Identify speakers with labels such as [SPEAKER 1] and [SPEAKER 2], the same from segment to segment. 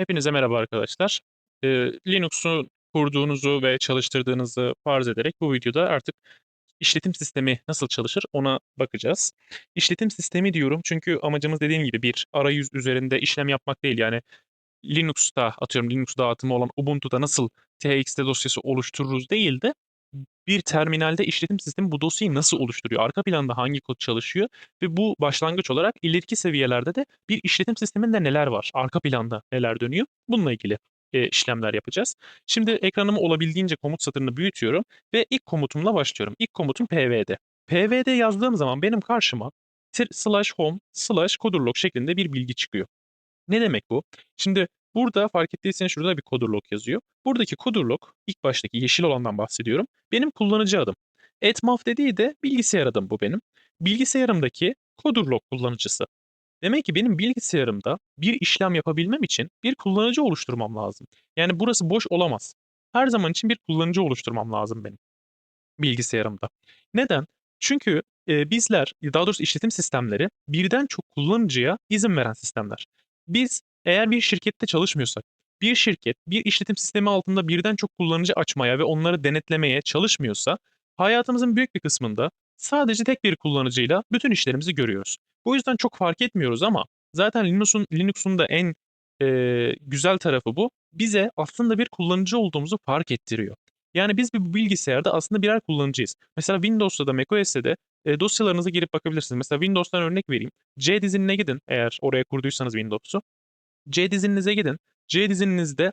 [SPEAKER 1] Hepinize merhaba arkadaşlar. Eee, Linux'u kurduğunuzu ve çalıştırdığınızı farz ederek bu videoda artık işletim sistemi nasıl çalışır ona bakacağız. İşletim sistemi diyorum çünkü amacımız dediğim gibi bir arayüz üzerinde işlem yapmak değil. Yani Linux'ta atıyorum Linux dağıtımı olan Ubuntu'da nasıl txt dosyası oluştururuz değil de bir terminalde işletim sistemi bu dosyayı nasıl oluşturuyor? Arka planda hangi kod çalışıyor? Ve bu başlangıç olarak ileriki seviyelerde de bir işletim sisteminde neler var? Arka planda neler dönüyor? Bununla ilgili eee, işlemler yapacağız. Şimdi ekranımı olabildiğince komut satırını büyütüyorum ve ilk komutumla başlıyorum. İlk komutum pvd. pvd yazdığım zaman benim karşıma slash home slash coderlog şeklinde bir bilgi çıkıyor. Ne demek bu? Şimdi burada fark ettiyseniz şurada bir coderlog yazıyor. Buradaki coderlog ilk baştaki yeşil olandan bahsediyorum. Benim kullanıcı adım. Etmaf dediği de bilgisayar adım bu benim. Bilgisayarımdaki coderlog kullanıcısı. Demek ki benim bilgisayarımda bir işlem yapabilmem için bir kullanıcı oluşturmam lazım. Yani burası boş olamaz. Her zaman için bir kullanıcı oluşturmam lazım benim bilgisayarımda. Neden? Çünkü, eee, bizler, daha doğrusu işletim sistemleri birden çok kullanıcıya izin veren sistemler. Biz eğer bir şirkette çalışmıyorsak, bir şirket bir işletim sistemi altında birden çok kullanıcı açmaya ve onları denetlemeye çalışmıyorsa hayatımızın büyük bir kısmında sadece tek bir kullanıcıyla bütün işlerimizi görüyoruz. Bu yüzden çok fark etmiyoruz ama zaten Linux'un Linux'un da en, eee, güzel tarafı bu. Bize aslında bir kullanıcı olduğumuzu fark ettiriyor. Yani biz bu bilgisayarda aslında birer kullanıcıyız. Mesela Windows'ta da macOS'te de, eee, dosyalarınıza girip bakabilirsiniz. Mesela Windows'tan örnek vereyim. C dizinine gidin eğer oraya kurduysanız Windows'u. C dizininize gidin. C dizininizde,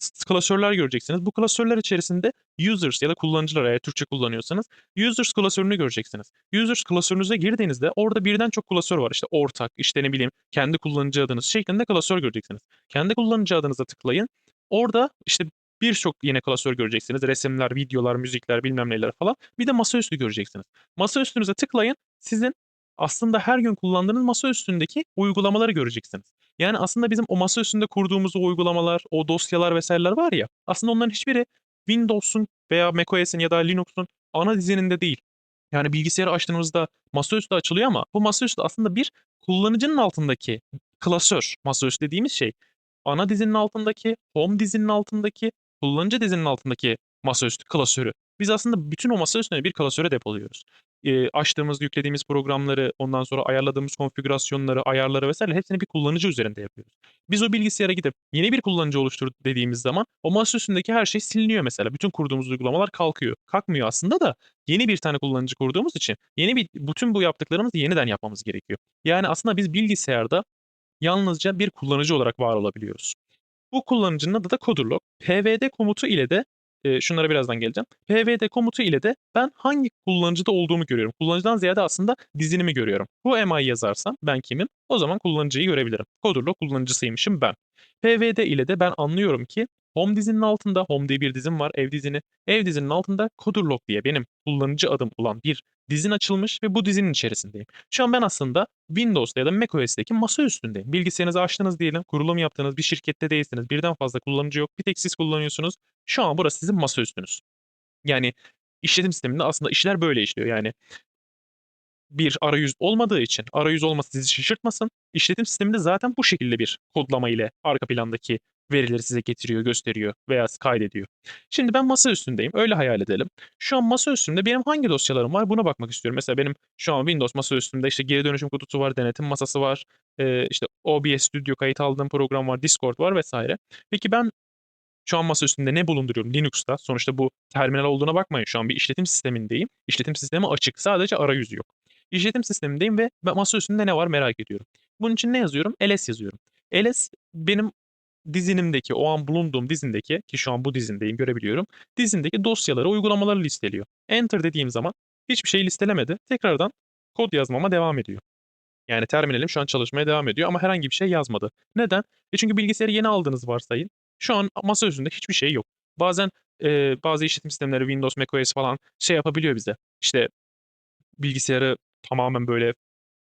[SPEAKER 1] s klasörler göreceksiniz. Bu klasörler içerisinde users ya da kullanıcılar eğer Türkçe kullanıyorsanız users klasörünü göreceksiniz. Users klasörünüze girdiğinizde orada birden çok klasör var. İşte ortak, işte ne bileyim, kendi kullanıcı adınız şeklinde klasör göreceksiniz. Kendi kullanıcı adınıza tıklayın. Orada işte birçok yine klasör göreceksiniz. Resimler, videolar, müzikler, bilmem neler falan. Bir de masaüstü göreceksiniz. Masaüstünüze tıklayın. Sizin aslında her gün kullandığınız masaüstündeki uygulamaları göreceksiniz. Yani aslında bizim o masaüstünde kurduğumuz o uygulamalar, o dosyalar vs.ler var ya, aslında onların hiçbiri Windows'un veya macOS'in ya da Linux'un ana dizininde değil. Yani bilgisayarı açtığınızda masaüstü açılıyor ama bu masaüstü aslında bir kullanıcının altındaki klasör. Masaüstü dediğimiz şey ana dizinin altındaki, home dizinin altındaki, kullanıcı dizinin altındaki masaüstü klasörü. Biz aslında bütün o masa üstüne bir klasöre depoluyoruz. Eee, açtığımız, yüklediğimiz programları, ondan sonra ayarladığımız konfigürasyonları, ayarları vs. hepsini bir kullanıcı üzerinde yapıyoruz. Biz o bilgisayara gidip yeni bir kullanıcı oluştur dediğimiz zaman o masa üstündeki her şey siliniyor mesela. Bütün kurduğumuz uygulamalar kalkıyor. Kalkmıyor aslında da yeni bir tane kullanıcı kurduğumuz için yeni bir bütün bu yaptıklarımızı yeniden yapmamız gerekiyor. Yani aslında biz bilgisayarda yalnızca bir kullanıcı olarak var olabiliyoruz. Bu kullanıcının adı da coderlog. pvd komutu ile de, eee, şunlara birazdan geleceğim. pvd komutu ile de ben hangi kullanıcıda olduğumu görüyorum. Kullanıcıdan ziyade aslında dizinimi görüyorum. Whoami yazarsam ben kimim? O zaman kullanıcıyı görebilirim. Coderlog kullanıcısıymışım ben. pvd ile de ben anlıyorum ki home dizinin altında, home diye bir dizim var, ev dizini. Ev dizinin altında coderlog diye benim kullanıcı adım olan bir dizin açılmış ve bu dizinin içerisindeyim. Şu an ben aslında Windows'ta ya da macOS'teki masaüstündeyim. Bilgisayarınızı açtınız diyelim, kurulum yaptınız, bir şirkette değilsiniz, birden fazla kullanıcı yok, bir tek siz kullanıyorsunuz. Şu an burası sizin masaüstünüz. Yani işletim sisteminde aslında işler böyle işliyor. Yani bir arayüz olmadığı için, arayüz olması sizi şaşırtmasın. İşletim sisteminde zaten bu şekilde bir kodlama ile arka plandaki verileri size getiriyor, gösteriyor veya kaydediyor. Şimdi ben masa üstündeyim. Öyle hayal edelim. Şu an masa üstümde benim hangi dosyalarım var buna bakmak istiyorum. Mesela benim şu an Windows masa üstümde işte geri dönüşüm kutusu var, denetim masası var, işte OBS Studio kayıt aldığım program var, Discord var vs. Peki ben şu an masa üstünde ne bulunduruyorum Linux'ta? Sonuçta bu terminal olduğuna bakmayın. Şu an bir işletim sistemindeyim. İşletim sistemi açık. Sadece arayüz yok. İşletim sistemindeyim ve masa üstünde ne var merak ediyorum. Bunun için ne yazıyorum? ls yazıyorum. ls benim dizinimdeki, o an bulunduğum dizindeki ki şu an bu dizindeyim görebiliyorum. Dizindeki dosyaları, uygulamaları listeliyor. Enter dediğim zaman hiçbir şeyi listelemedi. Tekrardan kod yazmama devam ediyor. Yani terminalim şu an çalışmaya devam ediyor ama herhangi bir şey yazmadı. Neden? E çünkü bilgisayarı yeni aldığınızı varsayın. Şu an masa üstünde hiçbir şey yok. Bazen, eee, bazı işletim sistemleri Windows, macOS falan şey yapabiliyor bize. İşte bilgisayarı tamamen böyle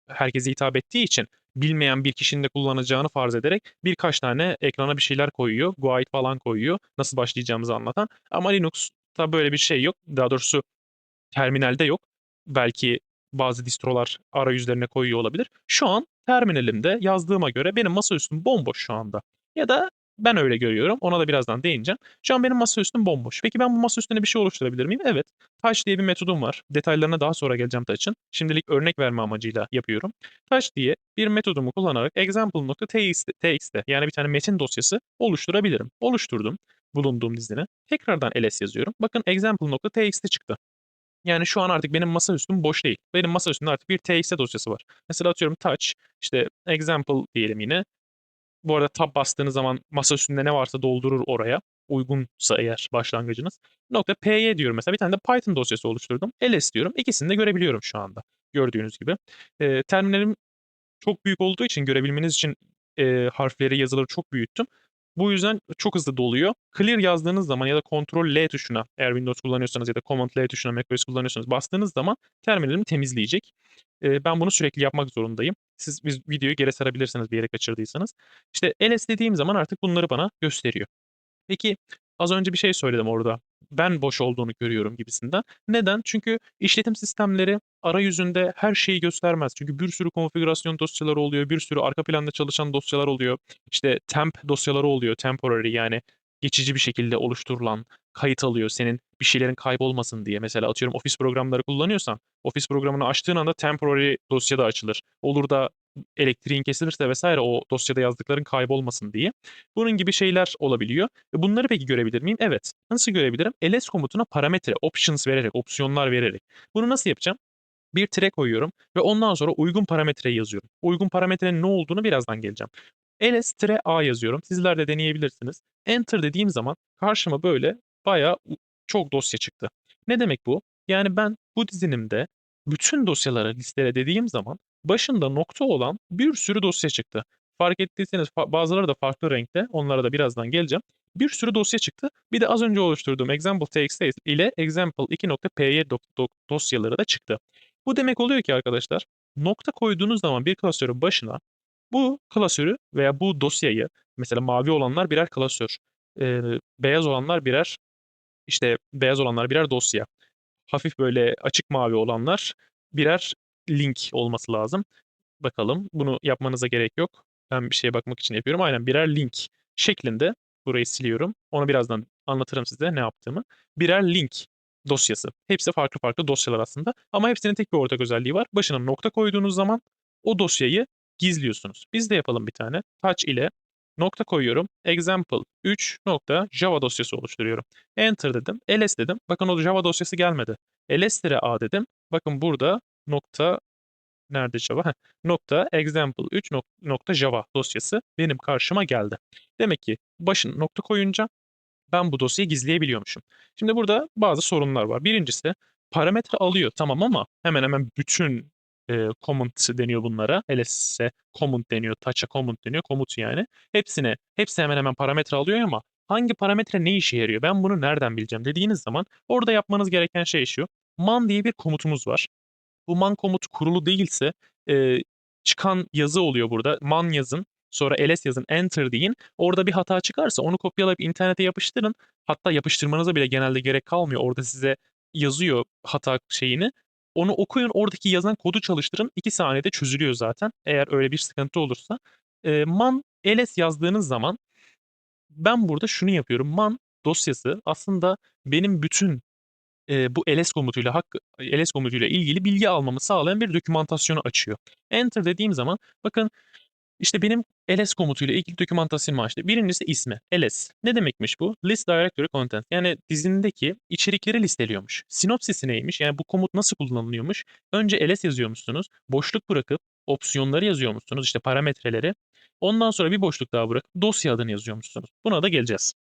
[SPEAKER 1] herkese hitap ettiği için bilmeyen bir kişinin de kullanacağını farz ederek birkaç tane ekrana bir şeyler koyuyor. Guide falan koyuyor. Nasıl başlayacağımızı anlatan. Ama Linux'ta böyle bir şey yok. Daha doğrusu terminalde yok. Belki bazı distrolar arayüzlerine koyuyor olabilir. Şu an terminalimde yazdığıma göre benim masaüstüm bomboş şu anda. Ya da ben öyle görüyorum. Ona da birazdan değineceğim. Şu an benim masaüstüm bomboş. Peki ben bu masa üstüne bir şey oluşturabilir miyim? Evet. Touch diye bir metodum var. Detaylarına daha sonra geleceğim Touch'ın. Şimdilik örnek verme amacıyla yapıyorum. Touch diye bir metodumu kullanarak example.txt yani bir tane metin dosyası oluşturabilirim. Oluşturdum bulunduğum dizine. Tekrardan ls yazıyorum. Bakın example.txt çıktı. Yani şu an artık benim masaüstüm boş değil. Benim masaüstümde artık bir txt dosyası var. Mesela atıyorum touch, işte example diyelim yine. Bu arada tab bastığınız zaman masa üstünde ne varsa doldurur oraya. Uygunsa eğer başlangıcınız. Nokta .py diyorum mesela. Bir tane de Python dosyası oluşturdum. ls diyorum. İkisini de görebiliyorum şu anda. Gördüğünüz gibi. E, terminalim çok büyük olduğu için görebilmeniz için e, harfleri, yazıları çok büyüttüm. Bu yüzden çok hızlı doluyor. Clear yazdığınız zaman ya da Ctrl L tuşuna eğer Windows kullanıyorsanız ya da Command L tuşuna macOS kullanıyorsanız bastığınız zaman terminalimi temizleyecek. Ee, ben bunu sürekli yapmak zorundayım. Siz biz videoyu geri sarabilirsiniz bir yere kaçırdıysanız. İşte ls dediğim zaman artık bunları bana gösteriyor. Peki az önce bir şey söyledim orada. Ben boş olduğunu görüyorum gibisinden. Neden? Çünkü işletim sistemleri arayüzünde her şeyi göstermez. Çünkü bir sürü konfigürasyon dosyaları oluyor, bir sürü arka planda çalışan dosyalar oluyor. İşte temp dosyaları oluyor, temporary yani geçici bir şekilde oluşturulan, kayıt alıyor senin bir şeylerin kaybolmasın diye. Mesela atıyorum ofis programları kullanıyorsan, ofis programını açtığın anda temporary dosya da açılır. Olur da elektriğin kesilirse vesaire o dosyada yazdıkların kaybolmasın diye. Bunun gibi şeyler olabiliyor. E bunları peki görebilir miyim? Evet. Nasıl görebilirim? ls komutuna parametre, options vererek, opsiyonlar vererek. Bunu nasıl yapacağım? Bir tire koyuyorum ve ondan sonra uygun parametreyi yazıyorum. Uygun parametrenin ne olduğunu birazdan geleceğim. ls-a yazıyorum. Sizler de deneyebilirsiniz. Enter dediğim zaman karşıma böyle bayağı çok dosya çıktı. Ne demek bu? Yani ben bu dizinimde bütün dosyaları listele dediğim zaman başında nokta olan bir sürü dosya çıktı. Fark ettiyseniz bazıları da farklı renkte. Onlara da birazdan geleceğim. Bir sürü dosya çıktı. Bir de az önce oluşturduğum example.txt ile example2.py dosyaları da çıktı. Bu demek oluyor ki arkadaşlar nokta koyduğunuz zaman bir klasörün başına bu klasörü veya bu dosyayı mesela mavi olanlar birer klasör, e, beyaz olanlar birer işte beyaz olanlar birer dosya. Hafif böyle açık mavi olanlar birer link olması lazım. Bakalım bunu yapmanıza gerek yok. Ben bir şeye bakmak için yapıyorum. Aynen birer link şeklinde burayı siliyorum. Onu birazdan anlatırım size ne yaptığımı. Birer link dosyası. Hepsi farklı farklı dosyalar aslında. Ama hepsinin tek bir ortak özelliği var. Başına nokta koyduğunuz zaman o dosyayı gizliyorsunuz. Biz de yapalım bir tane. Touch ile nokta koyuyorum. Example 3 nokta Java dosyası oluşturuyorum. Enter dedim. ls dedim. Bakın o Java dosyası gelmedi. ls a dedim. Bakın burada nokta nerede Java? nokta example 3 nokta Java dosyası benim karşıma geldi. Demek ki başın nokta koyunca ben bu dosyayı gizleyebiliyormuşum. Şimdi burada bazı sorunlar var. Birincisi parametre alıyor tamam ama hemen hemen bütün e, comment deniyor bunlara. LS'e comment deniyor, touch'a comment deniyor, komut yani. Hepsine, hepsi hemen hemen parametre alıyor ama hangi parametre ne işe yarıyor? Ben bunu nereden bileceğim dediğiniz zaman orada yapmanız gereken şey şu. Man diye bir komutumuz var. Bu man komutu kurulu değilse e, çıkan yazı oluyor burada. Man yazın sonra ls yazın enter deyin. Orada bir hata çıkarsa onu kopyalayıp internete yapıştırın. Hatta yapıştırmanıza bile genelde gerek kalmıyor. Orada size yazıyor hata şeyini. Onu okuyun, oradaki yazan kodu çalıştırın. 2 saniyede çözülüyor zaten eğer öyle bir sıkıntı olursa. E, man ls yazdığınız zaman ben burada şunu yapıyorum. Man dosyası aslında benim bütün e, bu ls komutuyla hak ls komutuyla ilgili bilgi almamı sağlayan bir dokümantasyonu açıyor. Enter dediğim zaman bakın işte benim ls komutuyla ilgili dokümantasyon açtı. Birincisi ismi ls. Ne demekmiş bu? List Directory Content. Yani dizindeki içerikleri listeliyormuş. Sinopsisi neymiş? Yani bu komut nasıl kullanılıyormuş? Önce ls yazıyormuşsunuz. Boşluk bırakıp opsiyonları yazıyormuşsunuz. işte parametreleri. Ondan sonra bir boşluk daha bırakıp dosya adını yazıyormuşsunuz. Buna da geleceğiz.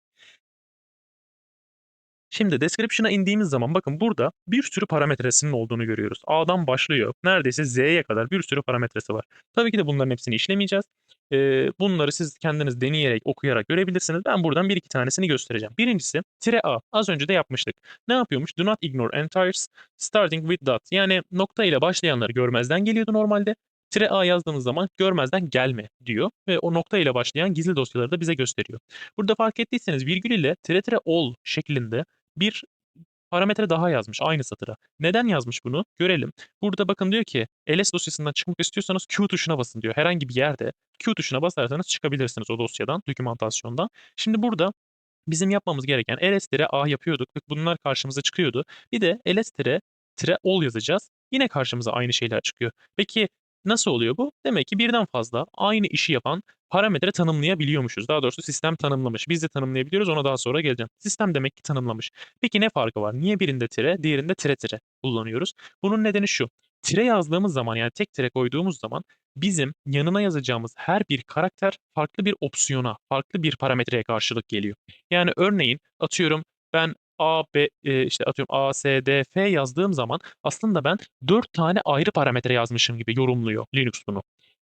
[SPEAKER 1] Şimdi description'a indiğimiz zaman bakın burada bir sürü parametresinin olduğunu görüyoruz. A'dan başlıyor. Neredeyse Z'ye kadar bir sürü parametresi var. Tabii ki de bunların hepsini işlemeyeceğiz. Ee, bunları siz kendiniz deneyerek, okuyarak görebilirsiniz. Ben buradan bir iki tanesini göstereceğim. Birincisi tire A. Az önce de yapmıştık. Ne yapıyormuş? Do not ignore entires starting with dot. Yani nokta ile başlayanları görmezden geliyordu normalde. Tire A yazdığımız zaman görmezden gelme diyor ve o nokta ile başlayan gizli dosyaları da bize gösteriyor. Burada fark ettiyseniz virgül ile tire tire all şeklinde bir parametre daha yazmış aynı satıra. Neden yazmış bunu? Görelim. Burada bakın diyor ki ls dosyasından çıkmak istiyorsanız Q tuşuna basın diyor. Herhangi bir yerde Q tuşuna basarsanız çıkabilirsiniz o dosyadan, dokümantasyondan. Şimdi burada bizim yapmamız gereken ls-a yapıyorduk bunlar karşımıza çıkıyordu. Bir de ls-all yazacağız. Yine karşımıza aynı şeyler çıkıyor. Peki nasıl oluyor bu? Demek ki birden fazla aynı işi yapan parametre tanımlayabiliyormuşuz. Daha doğrusu sistem tanımlamış. Biz de tanımlayabiliyoruz ona daha sonra geleceğim. Sistem demek ki tanımlamış. Peki ne farkı var? Niye birinde tire, diğerinde tire tire kullanıyoruz? Bunun nedeni şu. Tire yazdığımız zaman yani tek tire koyduğumuz zaman bizim yanına yazacağımız her bir karakter farklı bir opsiyona, farklı bir parametreye karşılık geliyor. Yani örneğin atıyorum ben A, B, eee, işte atıyorum A, S, D, F yazdığım zaman aslında ben 4 tane ayrı parametre yazmışım gibi yorumluyor Linux bunu.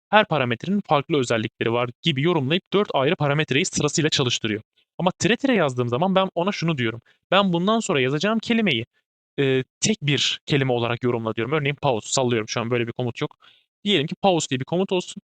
[SPEAKER 1] Her parametrenin farklı özellikleri var gibi yorumlayıp 4 ayrı parametreyi sırasıyla çalıştırıyor. Ama tire tire yazdığım zaman ben ona şunu diyorum. Ben bundan sonra yazacağım kelimeyi, eee, tek bir kelime olarak yorumla diyorum. Örneğin pause, sallıyorum şu an böyle bir komut yok. Diyelim ki pause diye bir komut olsun.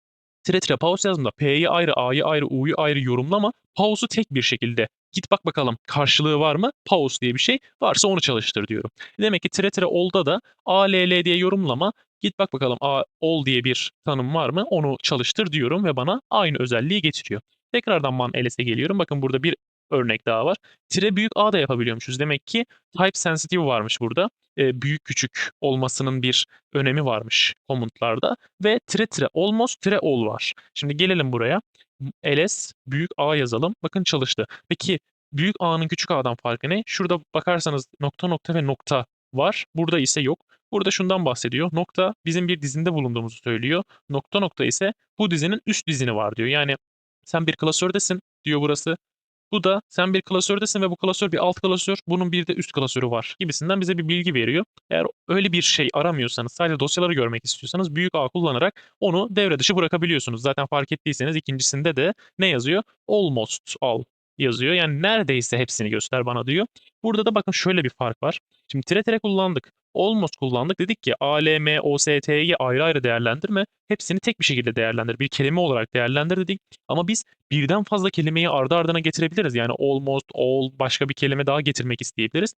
[SPEAKER 1] Tire tire pause yazdığımda P'yi ayrı, A'yı ayrı, U'yu ayrı yorumlama. Pause'u tek bir şekilde git bak bakalım karşılığı var mı? Pause diye bir şey varsa onu çalıştır diyorum. Demek ki tire tire all'da da all diye yorumlama. Git bak bakalım a, all diye bir tanım var mı? Onu çalıştır diyorum ve bana aynı özelliği getiriyor. Tekrardan man ls'e geliyorum. Bakın burada bir örnek daha var. Tire büyük A da yapabiliyormuşuz. Demek ki type sensitive varmış burada. Eee, büyük küçük olmasının bir önemi varmış komutlarda ve tire tire almost tire all var. Şimdi gelelim buraya. Ls büyük A yazalım. Bakın çalıştı. Peki büyük A'nın küçük A'dan farkı ne? Şurada bakarsanız nokta nokta ve nokta var. Burada ise yok. Burada şundan bahsediyor. Nokta bizim bir dizinde bulunduğumuzu söylüyor. Nokta nokta ise bu dizinin üst dizini var diyor. Yani sen bir klasördesin diyor burası. Bu da sen bir klasördesin ve bu klasör bir alt klasör, bunun bir de üst klasörü var gibisinden bize bir bilgi veriyor. Eğer öyle bir şey aramıyorsanız, sadece dosyaları görmek istiyorsanız büyük A kullanarak onu devre dışı bırakabiliyorsunuz. Zaten fark ettiyseniz ikincisinde de ne yazıyor? Almost all yazıyor. Yani neredeyse hepsini göster bana diyor. Burada da bakın şöyle bir fark var. Şimdi tire kullandık. Almost kullandık. Dedik ki A, L, M, O, S, T'yi ayrı ayrı değerlendirme. Hepsini tek bir şekilde değerlendir. Bir kelime olarak değerlendir dedik. Ama biz birden fazla kelimeyi ardı ardına getirebiliriz. Yani almost, all, başka bir kelime daha getirmek isteyebiliriz.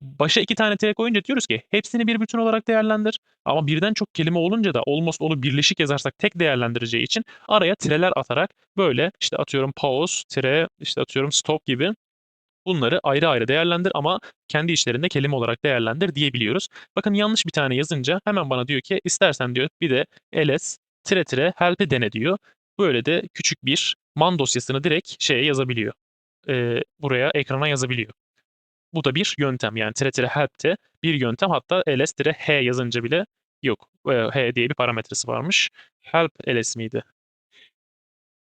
[SPEAKER 1] Başa iki tane tire koyunca diyoruz ki hepsini bir bütün olarak değerlendir. Ama birden çok kelime olunca da almost all'u birleşik yazarsak tek değerlendireceği için araya tireler atarak böyle işte atıyorum pause, tire, işte atıyorum stop gibi bunları ayrı ayrı değerlendir ama kendi işlerinde kelime olarak değerlendir diyebiliyoruz. Bakın yanlış bir tane yazınca hemen bana diyor ki istersen diyor bir de ls tire tire help'i dene diyor. Böyle de küçük bir man dosyasını direkt şeye yazabiliyor. Eee, buraya ekrana yazabiliyor. Bu da bir yöntem yani tire tire help de bir yöntem hatta ls tire h yazınca bile yok. Eee, h diye bir parametresi varmış. Help ls miydi?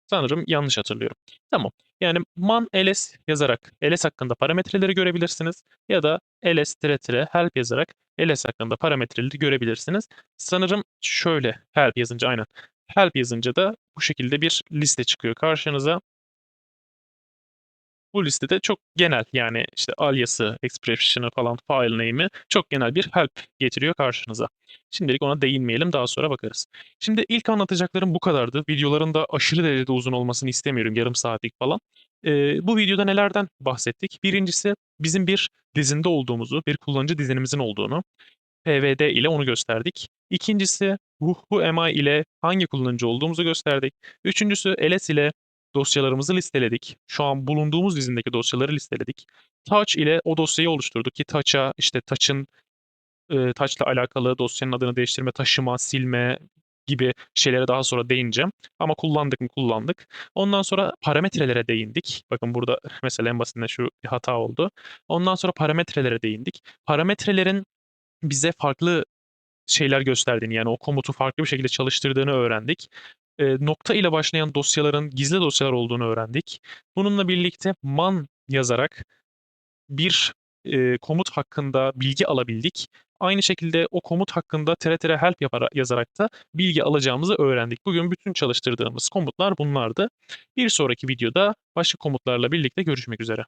[SPEAKER 1] Sanırım yanlış hatırlıyorum. Tamam. Yani man ls yazarak ls hakkında parametreleri görebilirsiniz ya da ls tire tire help yazarak ls hakkında parametreleri görebilirsiniz. Sanırım şöyle help yazınca aynen. Help yazınca da bu şekilde bir liste çıkıyor karşınıza. Bu listede çok genel yani işte alias'ı, expression'ı falan, file name'i çok genel bir help getiriyor karşınıza. Şimdilik ona değinmeyelim daha sonra bakarız. Şimdi ilk anlatacaklarım bu kadardı. Videoların da aşırı derecede uzun olmasını istemiyorum yarım saatlik falan. Eee, bu videoda nelerden bahsettik? Birincisi bizim bir dizinde olduğumuzu, bir kullanıcı dizinimizin olduğunu, pvd ile onu gösterdik. İkincisi who ile hangi kullanıcı olduğumuzu gösterdik. Üçüncüsü ls ile dosyalarımızı listeledik. Şu an bulunduğumuz dizindeki dosyaları listeledik. Touch ile o dosyayı oluşturduk ki Touch'a işte Touch'ın eee, Touch'la alakalı dosyanın adını değiştirme, taşıma, silme gibi şeylere daha sonra değineceğim. Ama kullandık mı kullandık. Ondan sonra parametrelere değindik. Bakın burada mesela en basitinden şu bir hata oldu. Ondan sonra parametrelere değindik. Parametrelerin bize farklı şeyler gösterdiğini yani o komutu farklı bir şekilde çalıştırdığını öğrendik. Eee, nokta ile başlayan dosyaların gizli dosyalar olduğunu öğrendik. Bununla birlikte man yazarak bir, eee, komut hakkında bilgi alabildik. Aynı şekilde o komut hakkında tire help yapara yazarak da bilgi alacağımızı öğrendik. Bugün bütün çalıştırdığımız komutlar bunlardı. Bir sonraki videoda başka komutlarla birlikte görüşmek üzere.